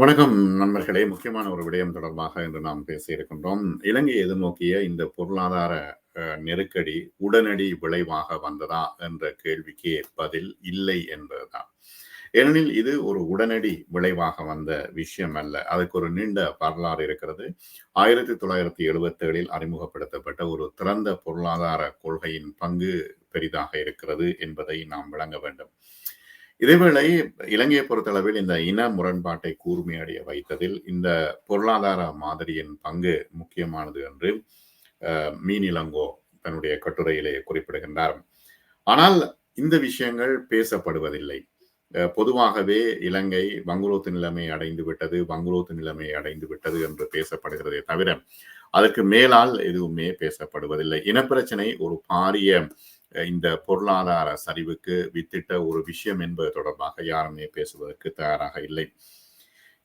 வணக்கம் நண்பர்களே. முக்கியமான ஒரு விடயம் தொடர்பாக இன்று நாம் பேசியிருக்கின்றோம். இலங்கையை இலங்கை எதிர்நோக்கிய இந்த பொருளாதார நெருக்கடி உடனடி விளைவாக வந்ததா என்ற கேள்விக்கு பதில் இல்லை என்பதுதான். ஏனெனில் இது ஒரு உடனடி விளைவாக வந்த விஷயம் அல்ல. அதுக்கு ஒரு நீண்ட வரலாறு இருக்கிறது. ஆயிரத்தி தொள்ளாயிரத்தி எழுபத்தி ஏழில் அறிமுகப்படுத்தப்பட்ட ஒரு திறந்த பொருளாதார கொள்கையின் பங்கு பெரிதாக இருக்கிறது என்பதை நாம் விளங்க வேண்டும். இதேவேளை இலங்கையை பொறுத்தளவில் இந்த இன முரண்பாட்டை கூர்மையடைய வைத்ததில் இந்த பொருளாதார மாதிரியின் பங்கு முக்கியமானது என்று அஹ், மீனிலங்கோ தன்னுடைய கட்டுரையிலே குறிப்பிடுகின்றார். ஆனால் இந்த விஷயங்கள் பேசப்படுவதில்லை. அஹ், பொதுவாகவே இலங்கை வங்குரோத்து நிலைமை அடைந்து விட்டது வங்குரோத்து நிலைமை அடைந்து விட்டது என்று பேசப்படுகிறதே தவிர அதற்கு மேலால் எதுவுமே பேசப்படுவதில்லை. இனப்பிரச்சனை ஒரு பாரிய இந்த பொருளாதார சரிவுக்கு வித்திட்ட ஒரு விஷயம் என்பது தொடர்பாக யாருமே பேசுவதற்கு தயாராக இல்லை.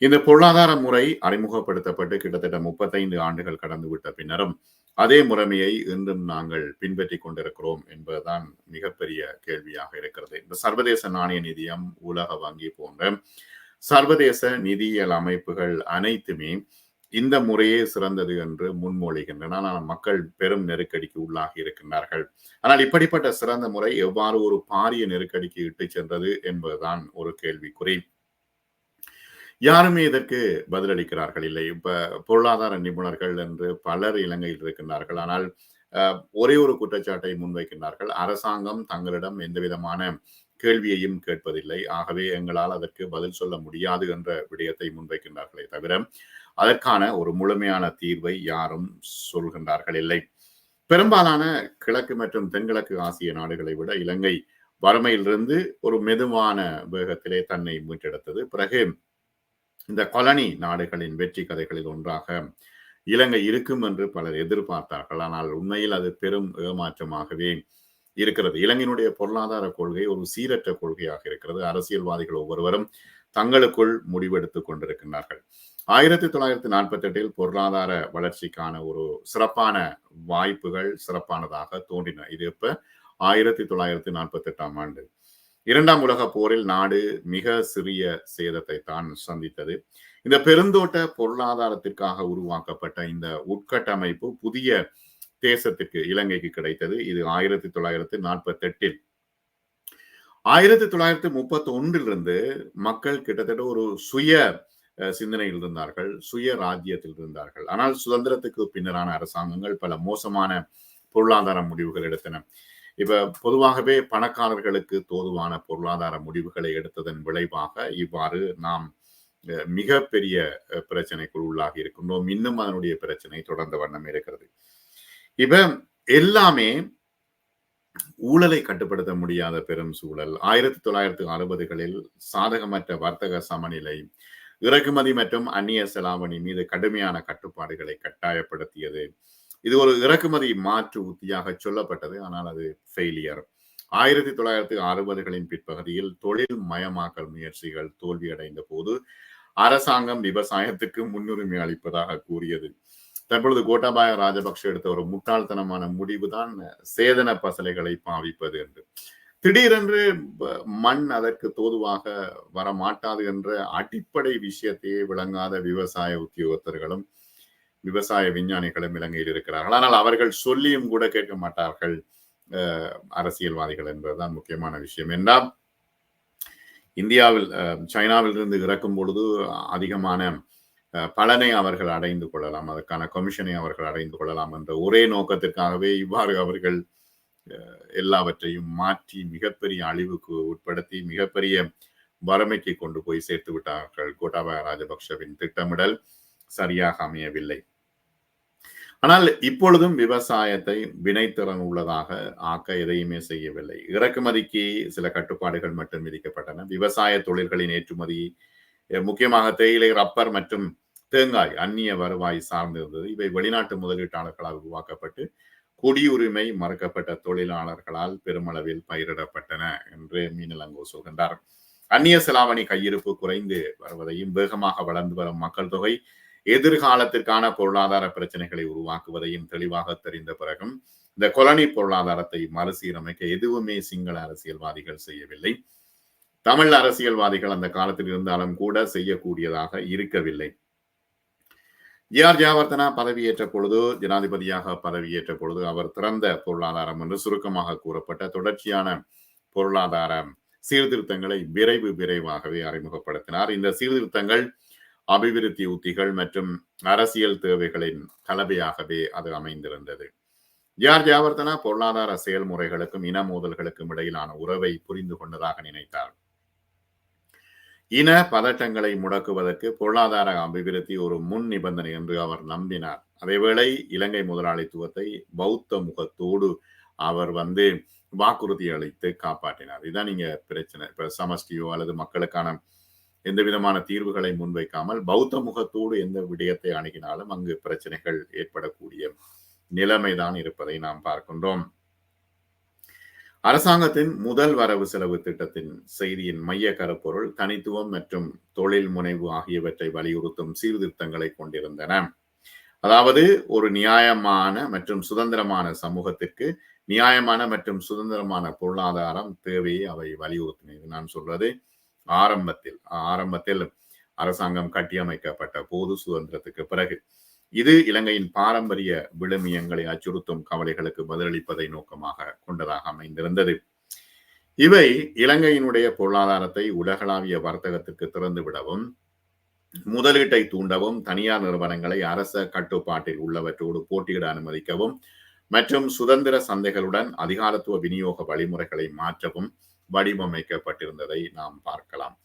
இந்த பொருளாதார முறை அறிமுகப்படுத்தப்பட்டு கிட்டத்தட்ட முப்பத்தைந்து ஆண்டுகள் கடந்து விட்ட பின்னரும் அதே முறைமையை இன்றும் நாங்கள் பின்பற்றி கொண்டிருக்கிறோம் என்பதுதான் மிகப்பெரிய கேள்வியாக இருக்கிறது. இந்த சர்வதேச நாணய நிதியம் உலக வங்கி போன்ற சர்வதேச நிதியியல் அமைப்புகள் அனைத்துமே இந்த முறையே சிறந்தது என்று முன்மொழிகின்றன. ஆனால் மக்கள் பெரும் நெருக்கடிக்கு உள்ளாகி இருக்கின்றார்கள். ஆனால் இப்படிப்பட்ட சிறந்த முறை எவ்வாறு ஒரு பாரிய நெருக்கடிக்கு இட்டு சென்றது என்பதுதான் ஒரு கேள்விக்குறி. யாருமே இதற்கு பதிலளிக்கிறார்கள் இல்லை. இப்ப பொருளாதார நிபுணர்கள் என்று பலர் இலங்கையில் இருக்கின்றார்கள். ஆனால் அஹ், ஒரே ஒரு குற்றச்சாட்டை முன்வைக்கின்றார்கள். அரசாங்கம் தங்களிடம் எந்த விதமான கேள்வியையும் கேட்பதில்லை. ஆகவே எங்களால் அதற்கு பதில் சொல்ல முடியாது என்ற விடயத்தை முன்வைக்கின்றார்களே தவிர அதற்கான ஒரு முழுமையான தீர்வை யாரும் சொல்கின்றார்கள் இல்லை. பெரும்பாலான கிழக்கு மற்றும் தென்கிழக்கு ஆசிய நாடுகளை விட இலங்கை வறுமையிலிருந்து ஒரு மெதுவான வேகத்திலே தன்னை மீட்டெடுத்தது. பிறகு இந்த கொலனி நாடுகளின் வெற்றி கதைகளில் ஒன்றாக இலங்கை இருக்கும் என்று பலர் எதிர்பார்த்தார்கள். ஆனால் உண்மையில் அது பெரும் ஏமாற்றமாகவே இருக்கிறது. இலங்கையினுடைய பொருளாதார கொள்கை ஒரு சீரற்ற கொள்கையாக இருக்கிறது. அரசியல்வாதிகள் ஒவ்வொருவரும் தங்களுக்குள் முடிவெடுத்துக் கொண்டிருக்கின்றார்கள். ஆயிரத்தி தொள்ளாயிரத்தி நாற்பத்தி எட்டில் பொருளாதார வளர்ச்சிக்கான ஒரு சிறப்பான வாய்ப்புகள் சிறப்பானதாக தோன்றின. இது இப்ப ஆயிரத்தி தொள்ளாயிரத்தி நாற்பத்தி எட்டாம் ஆண்டு. இரண்டாம் உலக போரில் நாடு மிக சிறிய சேதத்தை தான் சந்தித்தது. இந்த பெருந்தோட்ட பொருளாதாரத்திற்காக உருவாக்கப்பட்ட இந்த உட்கட்டமைப்பு புதிய தேசத்திற்கு இலங்கைக்கு கிடைத்தது. இது ஆயிரத்தி தொள்ளாயிரத்தி நாற்பத்தி எட்டில் ஆயிரத்தி தொள்ளாயிரத்தி முப்பத்தி ஒன்றிலிருந்து மக்கள் கிட்டத்தட்ட ஒரு சுய சிந்தனையில் இருந்தார்கள் சுய ராஜ்யத்தில் இருந்தார்கள். ஆனால் சுதந்திரத்துக்கு பின்னரான அரசாங்கங்கள் பல மோசமான பொருளாதார முடிவுகள் எடுத்தன. இப்ப பொதுவாகவே பணக்காரர்களுக்கு தோதுவான பொருளாதார முடிவுகளை எடுத்ததன் விளைவாக இவ்வாறு நாம் மிக மிகப்பெரிய பிரச்சனைக்குள் உள்ளாகி இருக்கின்றோம். இன்னும் அதனுடைய பிரச்சனை தொடர்ந்த வண்ணம் இருக்கிறது. இப்ப எல்லாமே ஊழலை கட்டுப்படுத்த முடியாத பெரும் சூழல். ஆயிரத்தி தொள்ளாயிரத்தி அறுபதுகளில் சாதகமற்ற வர்த்தக சமநிலை இறக்குமதி மற்றும் அந்நிய செலாவணி மீது கடுமையான கட்டுப்பாடுகளை கட்டாயப்படுத்தியது. இது ஒரு இறக்குமதி மாற்று உத்தியாக சொல்லப்பட்டது. ஆனால் அது ஃபெயிலியர் ஆயிரத்தி தொள்ளாயிரத்தி அறுபதுகளின் பிற்பகுதியில் தொழில் மயமாக்கல் முயற்சிகள் தோல்வியடைந்த போது அரசாங்கம் விவசாயத்துக்கு முன்னுரிமை அளிப்பதாக கூறியது. தற்பொழுது கோட்டாபாய ராஜபக்ஷ எடுத்த ஒரு முட்டாள்தனமான முடிவுதான் சேதன பசலைகளை பாவிப்பது என்று. திடீரென்று மண் அதற்கு தோதுவாக வரமாட்டாது என்ற அடிப்படை விஷயத்தையே விளங்காத விவசாய உத்தியோகத்தர்களும் விவசாய விஞ்ஞானிகளும் இலங்கையில் இருக்கிறார்கள். ஆனால் அவர்கள் சொல்லியும் கூட கேட்க மாட்டார்கள் அஹ், அரசியல்வாதிகள் என்பதுதான் முக்கியமான விஷயம். என்றால் இந்தியாவில் அஹ், சைனாவில் இருந்து இறக்கும் பொழுது அதிகமான அஹ், பலனை அவர்கள் அடைந்து கொள்ளலாம் அதற்கான கமிஷனை அவர்கள் அடைந்து கொள்ளலாம் என்ற ஒரே நோக்கத்திற்காகவே இவ்வாறு அவர்கள் எல்லாவற்றையும் மாற்றி மிகப்பெரிய அழிவுக்கு உட்படுத்தி மிகப்பெரிய வறுமைக்கு கொண்டு போய் சேர்த்து விட்டார்கள் கோட்டாபய ராஜபக்ஷவின் திட்டமிடல். சரியாக அமையவில்லை. ஆனால் இப்பொழுதும் விவசாயத்தை வினைத்திறன் உள்ளதாக ஆக்க எதையுமே செய்யவில்லை. இறக்குமதிக்கு சில கட்டுப்பாடுகள் மட்டும் விதிக்கப்பட்டன. விவசாய தொழில்களின் ஏற்றுமதி அஹ், முக்கியமாக தேயிலை ரப்பர் மற்றும் தேங்காய் அந்நிய வருவாய் சார்ந்திருந்தது. இவை வெளிநாட்டு முதலீட்டாளர்களால் உருவாக்கப்பட்டு குடியுரிமை மறுக்கப்பட்ட தொழிலாளர்களால் பெருமளவில் பயிரிடப்பட்டன என்று மீனலங்கோ சொல்கின்றார். அந்நிய செலாவணி கையிருப்பு குறைந்து வருவதையும் வேகமாக வளர்ந்து வரும் மக்கள் தொகை எதிர்காலத்திற்கான பொருளாதார பிரச்சனைகளை உருவாக்குவதையும் தெளிவாக தெரிந்த பிறகும் இந்த கொலனி பொருளாதாரத்தை மறுசீரமைக்க எதுவுமே சிங்கள அரசியல்வாதிகள் செய்யவில்லை. தமிழ் அரசியல்வாதிகள் அந்த காலத்தில் இருந்தாலும் கூட செய்யக்கூடியதாக இருக்கவில்லை. ஏஆர் ஜாவர்தனா பதவியேற்ற பொழுது ஜனாதிபதியாக பதவியேற்ற பொழுது அவர் திறந்த பொருளாதாரம் என்று சுருக்கமாக கூறப்பட்ட தொடர்ச்சியான பொருளாதார சீர்திருத்தங்களை விரைவு விரைவாகவே அறிமுகப்படுத்தினார். இந்த சீர்திருத்தங்கள் அபிவிருத்தி உத்திகள் மற்றும் அரசியல் தேவைகளின் கலவையாகவே அது அமைந்திருந்தது. ஜார் ஜாவர்தனா பொருளாதார செயல்முறைகளுக்கும் இன மோதல்களுக்கும் இடையிலான உறவை புரிந்து கொண்டதாக நினைத்தார். இன பதட்டங்களை முடக்குவதற்கு பொருளாதார அபிவிருத்தி ஒரு முன் நிபந்தனை என்று அவர் நம்பினார். அதேவேளை இலங்கை முதலாளித்துவத்தை பௌத்த முகத்தோடு அவர் வந்து வாக்குறுதி அளித்து காப்பாற்றினார். இதுதான் நீங்க பிரச்சனை. இப்ப சமஷ்டியோ அல்லது மக்களுக்கான எந்த விதமான தீர்வுகளை முன்வைக்காமல் பௌத்த முகத்தோடு எந்த விடயத்தை அணுகினாலும் அங்கு பிரச்சனைகள் ஏற்படக்கூடிய நிலைமைதான் இருப்பதை நாம் பார்க்கின்றோம். அரசாங்கத்தின் முதல் வரவு செலவு திட்டத்தின் செய்தியின் மைய கருப்பொருள் தனித்துவம் மற்றும் தொழில் முனைவு ஆகியவற்றை வலியுறுத்தும் சீர்திருத்தங்களை கொண்டிருந்தன. அதாவது ஒரு நியாயமான மற்றும் சுதந்திரமான சமூகத்திற்கு நியாயமான மற்றும் சுதந்திரமான பொருளாதாரம் தேவையை அவை வலியுறுத்தின. நான் சொல்றது ஆரம்பத்தில். ஆரம்பத்தில் அரசாங்கம் கட்டியமைக்கப்பட்ட போது சுதந்திரத்துக்கு பிறகு. இது இலங்கையின் பாரம்பரிய விழுமியங்களை அச்சுறுத்தும் கவலைகளுக்கு பதிலளிப்பதை நோக்கமாக கொண்டதாக அமைந்திருந்தது. இவை இலங்கையினுடைய பொருளாதாரத்தை உலகளாவிய வர்த்தகத்திற்கு திறந்துவிடவும் முதலீட்டை தூண்டவும் தனியார் நிறுவனங்களை அரச கட்டுப்பாட்டில் உள்ளவற்றோடு போட்டியிட அனுமதிக்கவும் மற்றும் சுதந்திர சந்தைகளுடன் அதிகாரத்துவ விநியோக வழிமுறைகளை மாற்றவும் வடிவமைக்கப்பட்டிருந்ததை நாம் பார்க்கலாம்.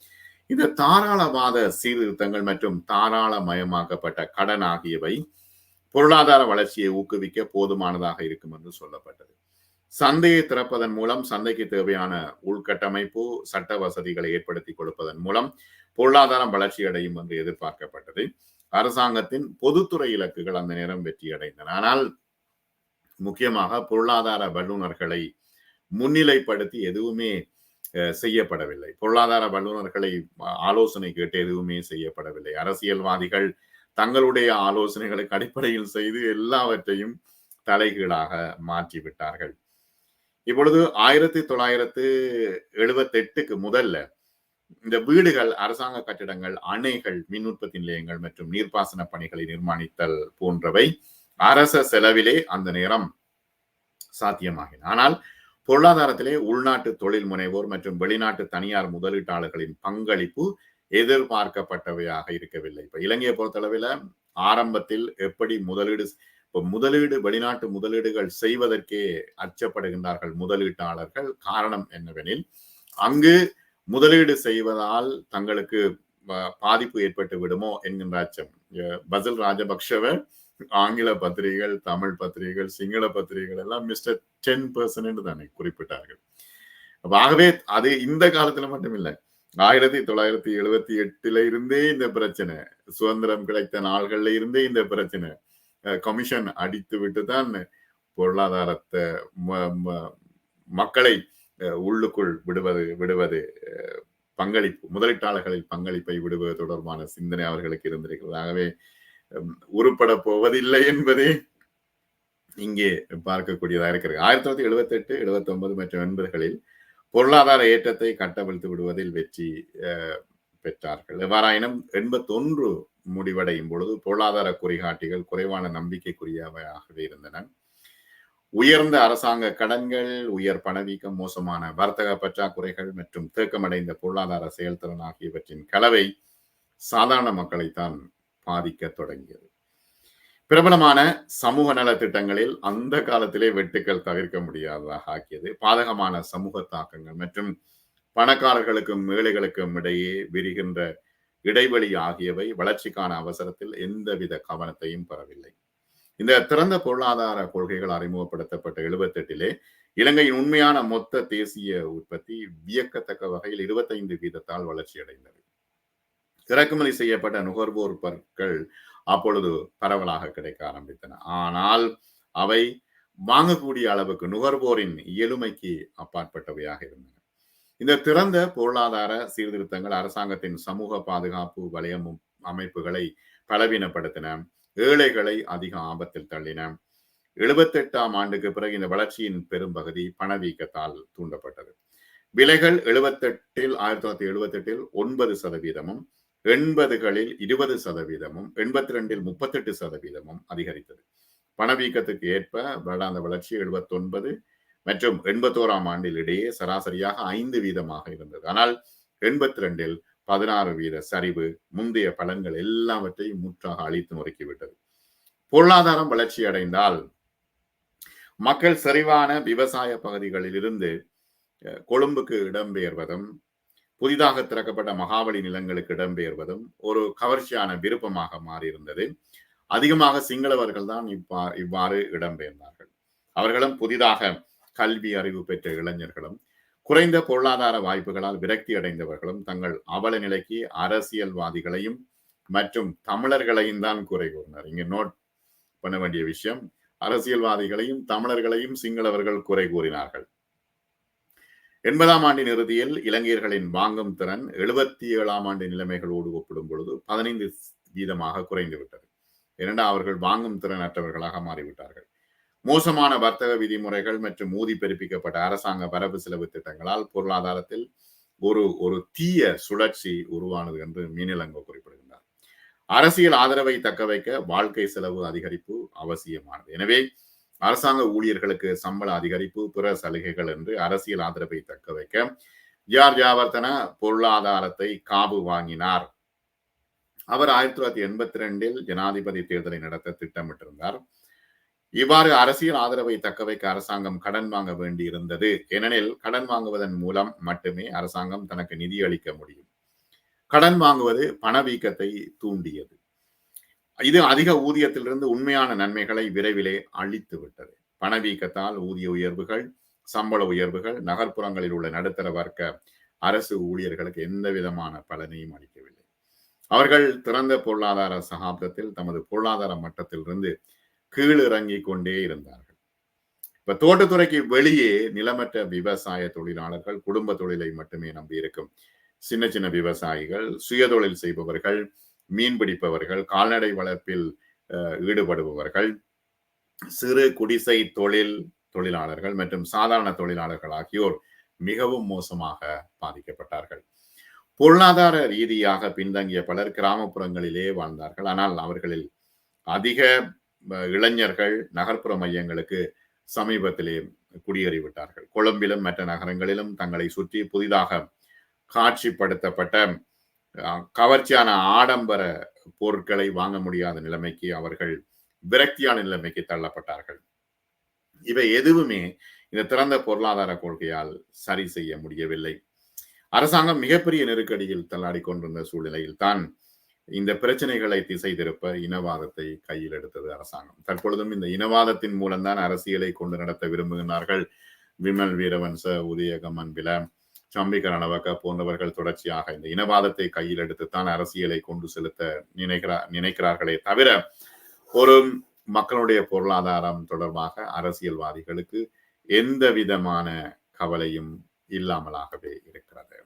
இந்த தாராளவாத சீர்திருத்தங்கள் மற்றும் தாராளமயமாக்கப்பட்ட கடன் ஆகியவை பொருளாதார வளர்ச்சியை ஊக்குவிக்க போதுமானதாக இருக்கும் என்று சொல்லப்பட்டது. சந்தையை திறப்பதன் மூலம் சந்தைக்கு தேவையான உள்கட்டமைப்பு சட்ட வசதிகளை ஏற்படுத்தி கொடுப்பதன் மூலம் பொருளாதாரம் வளர்ச்சி அடையும் என்று எதிர்பார்க்கப்பட்டது. அரசாங்கத்தின் பொதுத்துறை இலக்குகள் அந்த நேரம் வெற்றியடைந்தன ஆனால் முக்கியமாக பொருளாதார வல்லுநர்களை முன்னிலைப்படுத்தி எதுவுமே செய்யப்படவில்லை. பொருளாதார வல்லுநர்களை ஆலோசனை கேட்டு எதுவுமே செய்யப்படவில்லை. அரசியல்வாதிகள் தங்களுடைய ஆலோசனைகளுக்கு அடிப்படையில் செய்து எல்லாவற்றையும் தலைகீழாக மாற்றிவிட்டார்கள். இப்பொழுது ஆயிரத்தி தொள்ளாயிரத்து எழுபத்தி எட்டுக்கு முதல்ல இந்த வீடுகள் அரசாங்க கட்டிடங்கள் அணைகள் மின் உற்பத்தி நிலையங்கள் மற்றும் நீர்ப்பாசன பணிகளை நிர்மாணித்தல் போன்றவை அரச செலவிலே அந்த நேரம் சாத்தியமாகின. ஆனால் பொருளாதாரத்திலே உள்நாட்டு தொழில் முனைவோர் மற்றும் வெளிநாட்டு தனியார் முதலீட்டாளர்களின் பங்களிப்பு எதிர்பார்க்கப்பட்டவையாக இருக்கவில்லை. இப்ப இலங்கையை பொறுத்தளவில் ஆரம்பத்தில் எப்படி முதலீடு இப்போ முதலீடு வெளிநாட்டு முதலீடுகள் செய்வதற்கே அச்சப்படுகின்றார்கள் முதலீட்டாளர்கள். காரணம் என்னவெனில் அங்கு முதலீடு செய்வதால் தங்களுக்கு பாதிப்பு ஏற்பட்டு விடுமோ என்கின்ற அச்சம். பசல் ராஜபக்ஷவர் ஆங்கில பத்திரிகைகள் தமிழ் பத்திரிகைகள் சிங்கள பத்திரிகைகள் எல்லாம் மிஸ்டர் டென் பர்சன்ட் தானே குறிப்பிட்டார்கள். ஆகவே அது இந்த காலத்துல மட்டும் இல்லை. ஆயிரத்தி தொள்ளாயிரத்தி எழுபத்தி எட்டுல இருந்தே இந்த பிரச்சனை சுதந்திரம் கிடைத்த நாள்கள்ல இருந்தே இந்த பிரச்சனை கமிஷன் அடித்து விட்டு தான் பொருளாதாரத்தை மக்களை உள்ளுக்குள் விடுவது விடுவது பங்களிப்பு முதலீட்டாளர்களின் பங்களிப்பை விடுவது தொடர்பான சிந்தனை அவர்களுக்கு இருந்திருக்கிறது. ஆகவே உருப்பட போவதில்லை என்பதே இங்கே பார்க்கக்கூடியதாக இருக்கிறது. ஆயிரத்தி தொள்ளாயிரத்தி எழுபத்தி எட்டு எழுபத்தி ஒன்பது மற்றும் எண்பதுகளில் பொருளாதார ஏற்றத்தை கட்டவிழ்த்து விடுவதில் வெற்றி பெற்றார்கள். எவ்வாறாயினும் எண்பத்தொன்று முடிவடையும் பொழுது பொருளாதார குறிகாட்டிகள் குறைவான நம்பிக்கைக்குரியவையாகவே இருந்தன. உயர்ந்த அரசாங்க கடன்கள் உயர் பணவீக்கம் மோசமான வர்த்தக பற்றாக்குறைகள் மற்றும் தேக்கமடைந்த பொருளாதார செயல்திறன் ஆகியவற்றின் கலவை சாதாரண மக்களைத்தான் பாதிக்க தொடங்கியது. பிரபலமான சமூக நல திட்டங்களில் அந்த காலத்திலே வெட்டுக்கள் தவிர்க்க முடியாததாக ஆக்கியது. பாதகமான சமூக தாக்கங்கள் மற்றும் பணக்காரர்களுக்கும் ஏழைகளுக்கும் இடையே விரிகின்ற இடைவெளி ஆகியவை வளர்ச்சிக்கான அவசரத்தில் எந்தவித கவனத்தையும் பெறவில்லை. இந்த திறந்த பொருளாதார கொள்கைகள் அறிமுகப்படுத்தப்பட்ட எழுபத்தெட்டிலே இலங்கையின் உண்மையான மொத்த தேசிய உற்பத்தி வியக்கத்தக்க வகையில் இருபத்தைந்து வீதத்தால் வளர்ச்சி அடைந்தது இறக்குமதி செய்யப்பட்ட நுகர்வோர் பொருட்கள் அப்பொழுது பரவலாக கிடைக்க ஆரம்பித்தன. ஆனால் அவை வாங்கக்கூடிய அளவுக்கு நுகர்வோரின் இயலுமைக்கு அப்பாற்பட்டவையாக இருந்தன. இந்த திறந்த பொருளாதார சீர்திருத்தங்கள் அரசாங்கத்தின் சமூக பாதுகாப்பு வலயம் அமைப்புகளை பலவீனப்படுத்தின. ஏழைகளை அதிக ஆபத்தில் தள்ளின. எழுபத்தெட்டாம் ஆண்டுக்கு பிறகு இந்த வளர்ச்சியின் பெரும்பகுதி பணவீக்கத்தால் தூண்டப்பட்டது. விலைகள் எழுபத்தெட்டில் ஆயிரத்தி தொள்ளாயிரத்தி எழுபத்தி எட்டில் ஒன்பது சதவீதமும் எண்பதுகளில் இருபது சதவீதமும் எண்பத்தி ரெண்டில் முப்பத்தெட்டு சதவீதமும் அதிகரித்தது. பணவீக்கத்துக்கு ஏற்ப வருடாந்த வளர்ச்சி எழுபத்தி ஒன்பது மற்றும் எண்பத்தோராம் ஆண்டில் இடையே சராசரியாக ஐந்து வீதமாக இருந்தது. ஆனால் எண்பத்தி ரெண்டில் பதினாறு வீத சரிவு முந்தைய பலன்கள் எல்லாவற்றையும் முற்றாக அழித்து நொறுக்கிவிட்டது. பொருளாதாரம் வளர்ச்சி அடைந்தால் மக்கள் சரிவான விவசாய பகுதிகளில் இருந்து கொழும்புக்கு இடம்பெயர்வதும் புதிதாக திறக்கப்பட்ட மகாபலி நிலங்களுக்கு இடம்பெயர்வதும் ஒரு கவர்ச்சியான விருப்பமாக மாறியிருந்தது. அதிகமாக சிங்களவர்கள் தான் இவ்வா இவ்வாறு இடம்பெயர்ந்தார்கள். அவர்களும் புதிதாக கல்வி அறிவு பெற்ற இளைஞர்களும் குறைந்த பொருளாதார வாய்ப்புகளால் விரக்தி அடைந்தவர்களும் தங்கள் அவல நிலைக்கு அரசியல்வாதிகளையும் மற்றும் தமிழர்களையும் தான் குறை கூறினார். இங்க நோட் பண்ண வேண்டிய விஷயம் அரசியல்வாதிகளையும் தமிழர்களையும் சிங்களவர்கள் குறை கூறினார்கள். எண்பதாம் ஆண்டின் இறுதியில் இலங்கையர்களின் வாங்கும் திறன் எழுபத்தி ஏழாம் ஆண்டு நிலைமைகளோடு ஒப்பிடும் பொழுது பதினைந்து வீதமாக குறைந்து விட்டது. ஏனென்றால் அவர்கள் வாங்கும் திறன் அற்றவர்களாக மாறிவிட்டார்கள். மோசமான வர்த்தக விதிமுறைகள் மற்றும் ஊதி பெருப்பிக்கப்பட்ட அரசாங்க வரவு செலவு திட்டங்களால் பொருளாதாரத்தில் ஒரு ஒரு தீய சுழற்சி உருவானது என்று மீனிலங்கோ குறிப்பிடுகின்றார். அரசியல் ஆதரவை தக்க வைக்க வாழ்க்கை செலவு அதிகரிப்பு அவசியமானது. எனவே அரசாங்க ஊழியர்களுக்கு சம்பள அதிகரிப்பு பிற சலுகைகள் என்று அரசியல் ஆதரவை தக்க வைக்க ஜார் ஜாவர்த்தன பொருளாதாரத்தை காபு வாங்கினார். அவர் ஆயிரத்தி தொள்ளாயிரத்தி எண்பத்தி ரெண்டில் ஜனாதிபதி தேர்தலை நடத்த திட்டமிட்டிருந்தார். இவ்வாறு அரசியல் ஆதரவை தக்கவைக்க அரசாங்கம் கடன் வாங்க வேண்டியிருந்தது. ஏனெனில் கடன் வாங்குவதன் மூலம் மட்டுமே அரசாங்கம் தனக்கு நிதி அளிக்க முடியும். கடன் வாங்குவது பணவீக்கத்தை தூண்டியது. இது அதிக ஊதியத்திலிருந்து உண்மையான நன்மைகளை விரைவிலே அழித்து விட்டது. பணவீக்கத்தால் ஊதிய உயர்வுகள் சம்பள உயர்வுகள் நகர்ப்புறங்களில் உள்ள நடுத்தர வர்க்க அரசு ஊழியர்களுக்கு எந்த விதமான பலனையும் அளிக்கவில்லை. அவர்கள் திறந்த பொருளாதார சகாப்தத்தில் தமது பொருளாதார மட்டத்திலிருந்து கீழிறங்கி கொண்டே இருந்தார்கள். இப்ப தோட்டத்துறைக்கு வெளியே நிலமற்ற விவசாய தொழிலாளர்கள் குடும்ப தொழிலை மட்டுமே நம்பி இருக்கும் சின்ன சின்ன விவசாயிகள் சுயதொழில் செய்பவர்கள் மீன் பிடிப்பவர்கள் கால்நடை வளர்ப்பில் ஈடுபடுபவர்கள் சிறு குடிசை தொழில் தொழிலாளர்கள் மற்றும் சாதாரண தொழிலாளர்கள் ஆகியோர் மிகவும் மோசமாக பாதிக்கப்பட்டார்கள். பொருளாதார ரீதியாக பின்தங்கிய பலர் கிராமப்புறங்களிலே வாழ்ந்தார்கள். ஆனால் அவர்களில் அதிக இளைஞர்கள் நகர்ப்புற மையங்களுக்கு சமீபத்திலே குடியேறிவிட்டார்கள். கொழும்பிலும் மற்ற நகரங்களிலும் தங்களை சுற்றி புதிதாக காட்சிப்படுத்தப்பட்ட கவர்ச்சியான ஆடம்பர பொருட்களை வாங்க முடியாத நிலைமைக்கு அவர்கள் விரக்தியான நிலைமைக்கு தள்ளப்பட்டார்கள். இவை எதுவுமே இந்த திறந்த பொருளாதார கொள்கையால் சரி செய்ய முடியவில்லை. அரசாங்கம் மிகப்பெரிய நெருக்கடியில் தள்ளாடி கொண்டிருந்த சூழ்நிலையில் தான் இந்த பிரச்சனைகளை திசை திருப்ப இனவாதத்தை கையில் எடுத்தது அரசாங்கம். தற்பொழுதும் இந்த இனவாதத்தின் மூலம்தான் அரசியலை கொண்டு நடத்த விரும்புகிறார்கள் விமல் வீரவன்ச உதயகமன் அன்பில சம்பிக ரணவக போன்றவர்கள் தொடர்ச்சியாக இந்த இனவாதத்தை கையில் எடுத்துத்தான் அரசியலை கொண்டு செலுத்த நினைக்கிறார் நினைக்கிறார்களே தவிர ஒரு மக்களுடைய பொருளாதாரம் தொடர்பாக அரசியல்வாதிகளுக்கு எந்த விதமான கவலையும் இல்லாமலாகவே இருக்கிறது.